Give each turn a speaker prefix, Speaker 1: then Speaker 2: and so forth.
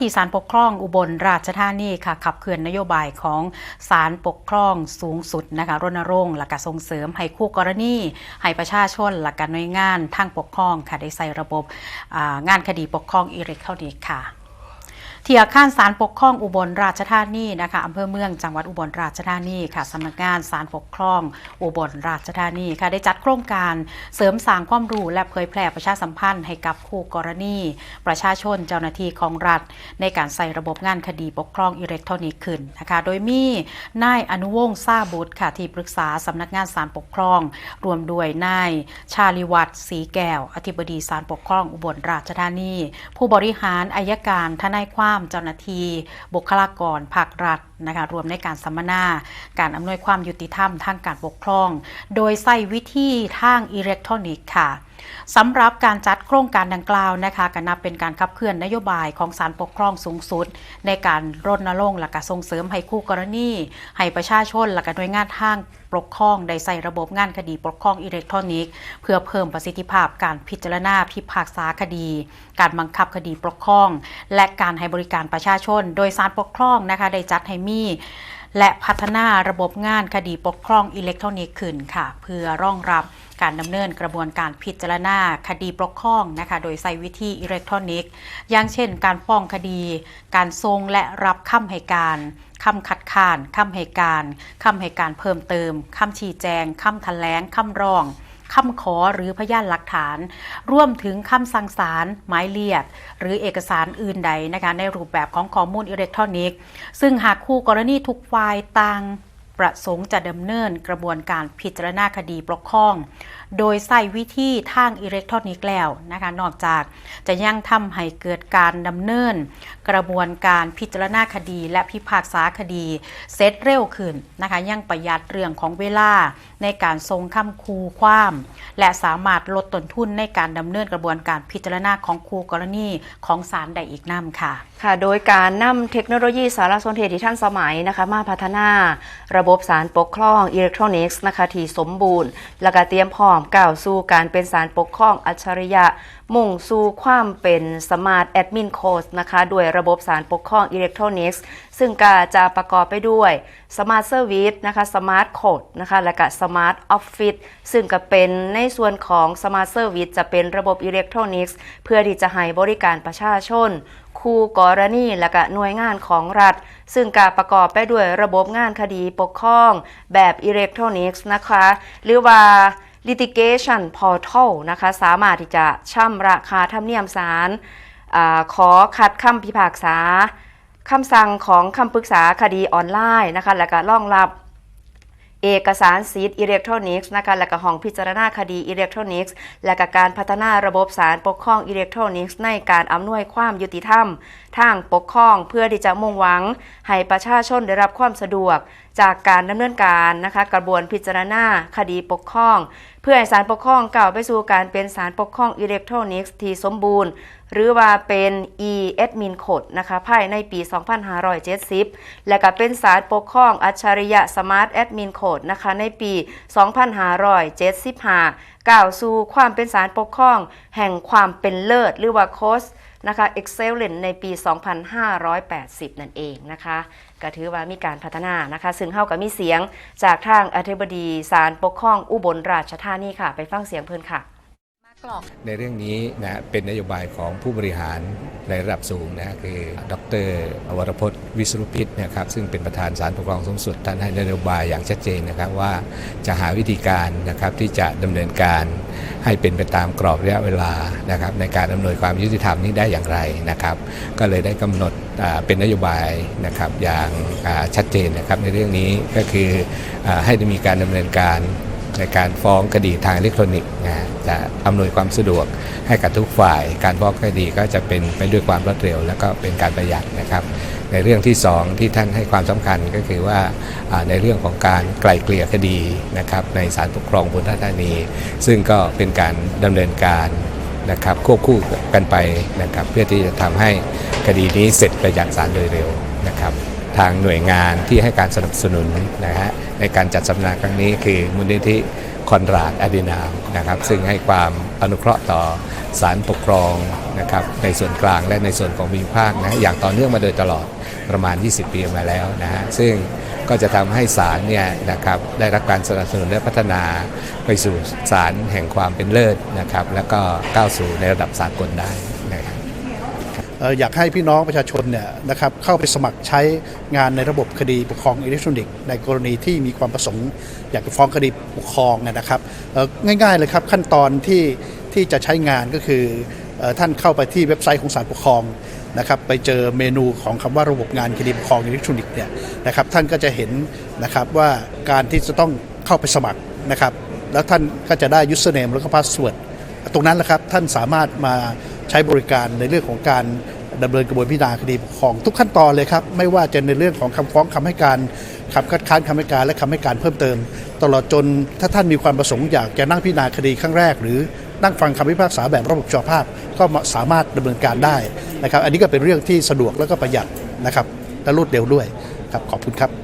Speaker 1: ที่ศาลปกครองอุบลราชธานีค่ะขับเคลื่อนนโยบายของศาลปกครองสูงสุดนะคะรณรงค์และก็ส่งเสริมให้คู่กรณีให้ประชาชนและก็หน่วยงานทางปกครองค่ะได้ใส่ระบบงานคดีปกครองอิเล็กทรอนิกส์ค่ะ ที่อาคารศาลปกครองอุบลราชธานีนะคะอำเภอเมืองจังหวัดอุบลราชธานีค่ะสำนักงานศาลปกครองอุบลราชธานีค่ะได้จัดโครงการเสริมสร้างความรู้และเผยแพร่ประชาสัมพันธ์ให้กับคู่กรณี ประชาชนเจ้าหน้าที่ของรัฐ ในการใส่ระบบงานคดีปกครองอิเล็กทรอนิกส์ขึ้นนะคะโดยมีนายอนุวงศ์ซาบุตรค่ะที่ปรึกษาสำนักงานศาลปกครอง รวมด้วยนายชาลิวัตรศรีแก้ว อธิบดีศาลปกครองอุบลราชธานี ผู้บริหารอายการทนายความเจ้าหน้าที่บุคลากรภาครัฐนะคะรวมในการสัมมนา การอำนวยความยุติธรรมทางการปกครอง โดยใส่วิธีทางอิเล็กทรอนิกส์ค่ะ สำหรับการจัดโครงการดังกล่าวนะคะก็นับเป็นการขับเคลื่อนนโยบายของศาลปกครองสูงสุด ในการรณรงค์และก็ส่งเสริมให้คู่กรณี ให้ประชาชนและก็หน่วยงานทางปกครองได้ใส่ระบบงานคดีปกครองอิเล็กทรอนิกส์ เพื่อเพิ่มประสิทธิภาพการพิจารณาพิพากษาคดี การบังคับคดีปกครอง และการให้บริการประชาชน โดยศาลปกครองนะคะได้จัดให้มี และพัฒนาระบบงานคดีปกครองอิเล็กทรอนิกส์ขึ้นค่ะ เพื่อรองรับการดำเนินกระบวนการพิจารณาคดีปกครองนะคะ โดยใช้วิธีอิเล็กทรอนิกส์ อย่างเช่น การฟ้องคดี การทรงและรับคำให้การคำคัดค้านคำให้การคำให้การเพิ่มเติมคำชี้แจงคำแถลงคำร้อง คำขอหรือพยานหลักฐาน ร่วมถึงคำสั่งศาลหมายเรียก หรือเอกสารอื่นใดนะคะในรูปแบบของข้อมูลอิเล็กทรอนิกส์ ซึ่งหากคู่กรณีทุกฝ่ายต่างประสงค์จะดำเนินกระบวนการพิจารณาคดีปกครอง โดยใส่วิธีทางอิเล็กทรอนิกส์แล้วนะคะนอกจากจะยังทำให้เกิดการดำเนิน กระบวนการพิจารณาคดี และพิพากษาคดีเสร็จเร็วขึ้นนะคะยังประหยัดเรื่องของเวลาในการทรงคำคูความ และสามารถลดต้นทุนในการดำเนินกระบวนการพิจารณาของคู่กรณีของศาลได้อีกนํค่ะ
Speaker 2: ค่ะ โดยการนำเทคโนโลยีสารสนเทศที่ท่านสมัยนะคะมาพัฒนา ระบบสารปกครองอิเล็กทรอนิกส์นะคะที่สมบูรณ์ และก็เตรียมพร้อมก้าวสู่การเป็นสารปกครองอัจฉริยะ มุ่งสู่ความเป็นสมาร์ทแอดมินโค้ดนะคะด้วยระบบสารปกครองอิเล็กทรอนิกส์ ซึ่งก็จะประกอบไปด้วยสมาร์ทเซอร์วิสนะคะสมาร์ทโค้ดนะคะและก็สมาร์ทออฟฟิศซึ่งก็เป็นในส่วนของสมาร์ทเซอร์วิสจะเป็นระบบอิเล็กทรอนิกส์ เพื่อที่จะให้บริการประชาชนคู่กรณีและก็หน่วยงานของรัฐ ซึ่งการประกอบไปด้วยระบบงานคดีปกครอง แบบอิเล็กทรอนิกส์นะคะ หรือว่า litigation portal นะคะ สามารถที่จะช่ำราคาธรรมเนียมศาลอขอคัดคำพิพากษาคำสั่งของคำปรึกษาคดีออนไลน์นะคะ และก็รองรับเอกสารสิทธิ์อิเล็กทรอนิกส์นะคะและก็ห้องพิจารณาคดีอิเล็กทรอนิกส์ และก็การพัฒนาระบบสารปกครองอิเล็กทรอนิกส์ ในการอำนวยความยุติธรรม ทางปกครองเพื่อที่จะมุ่งหวัง ให้ประชาชนได้รับความสะดวก จากการดำเนินการนะคะกระบวนพิจารณาคดีปกครอง เพื่อให้สารปกครองก้าไปสู่การเป็นสารปกครองอิเล็กทรอนิกส์ที่สมบูรณ์ หรือว่าเป็น e-admin code นะคะภายในปี 2570 และก็เป็นสารปกครองอัจฉริยะ Smart Admin Code นะคะในปี 2575ก้าวสู่ความเป็นสารปกครอง แห่งความเป็นเลิศหรือว่า cost นะคะ Excellent ในปี 2580 นั่นเองนะคะก็ถือว่ามีการพัฒนานะคะ ซึ่งเข้ากับมีเสียงจากทางอธิบดีสารปกครองอุบลราชธานีค่ะ ไปฟังเสียงเพิ่นค่ะ
Speaker 3: ในเรื่องนี้นะเป็นนโยบายของผู้บริหารในระดับสูงนะคือดรอวรพจน์วิศรุพิษนะครับซึ่งเป็นประธานศาลปกครองสูงสุดท่านให้นโยบายอย่างชัดเจนนะครับว่าจะหาวิธีการนะครับที่จะดำเนินการให้เป็นไปตามกรอบระยะเวลานะครับในการอำนวยความยุติธรรมนี้ได้อย่างไรนะครับ ก็เลยได้กำหนดเป็นนโยบายนะครับอย่างชัดเจนนะครับในเรื่องนี้ก็คือให้มีการดำเนินการ ในการฟ้องคดีทางอิเล็กทรอนิกส์นะจะอำนวยความสะดวกให้กับทุกฝ่าย การฟ้องคดีก็จะเป็นไปด้วยความรวดเร็ว และก็เป็นการประหยัดนะครับ ในเรื่องที่สองที่ท่านให้ความสำคัญก็คือว่าในเรื่องของการไกล่เกลี่ยคดีนะครับในศาลปกครองบุรีธานี ซึ่งก็เป็นการดำเนินการนะครับควบคู่กันไปนะครับเพื่อที่จะทำให้คดีนี้เสร็จไปจากศาลโดยเร็วนะครับทางหน่วยงานที่ให้การสนับสนุนนะฮะ ในการจัดสัมมนาครั้งนี้คือมูลนิธิคอนราดอดีนามนะครับซึ่งให้ความอนุเคราะห์ต่อศาลปกครองนะครับในส่วนกลางและในส่วนของภูมิภาคนะอย่างต่อเนื่องมาโดยตลอดประมาณ 20 ปีมาแล้วนะฮะซึ่งก็จะทำให้ศาลเนี่ยนะครับได้รับการสนับสนุนและพัฒนาไปสู่ศาลแห่งความเป็นเลิศนะครับแล้วก็ก้าวสู่ในระดับสากลได้
Speaker 4: อยากให้พี่น้องประชาชนเนี่ยนะครับเข้าไปสมัครใช้งานในระบบคดีปกครองอิเล็กทรอนิกส์ในกรณีที่มีความประสงค์ อยากจะฟ้องคดีปกครองเนยนะครับง่ายๆเลยครับขั้นตอนที่ที่จะใช้งานก็คืออท่านเข้าไปที่เว็บไซต์ของศาลปกครองนะครับไปเจอเมนูของคำว่าระบบงานคดีปกครองอิเล็กทรอนิกส์เนี่ยนะครับท่านก็จะเห็นนะครับว่าการที่จะต้องเข้าไปสมัครนะครับแล้วท่านก็จะได้ username แล้วก็ password ตรงนั้นแหละครับท่านสามารถมา ใช้บริการในเรื่องของการดำเนินกระบวนพิจารณาคดีปกครองทุกขั้นตอนเลยครับ ไม่ว่าจะในเรื่องของคำฟ้องคำให้การคำคัดค้านคำให้การและคำให้การเพิ่มเติม ตลอดจนถ้าท่านมีความประสงค์อยากจะนั่งพิจารณาคดีครั้งแรก หรือนั่งฟังคำพิพากษาแบบระบบชอภาพ ก็สามารถดำเนินการได้นะครับ อันนี้ก็เป็นเรื่องที่สะดวกแล้วก็ประหยัดนะครับและรวดเร็วด้วยครับขอบคุณครับ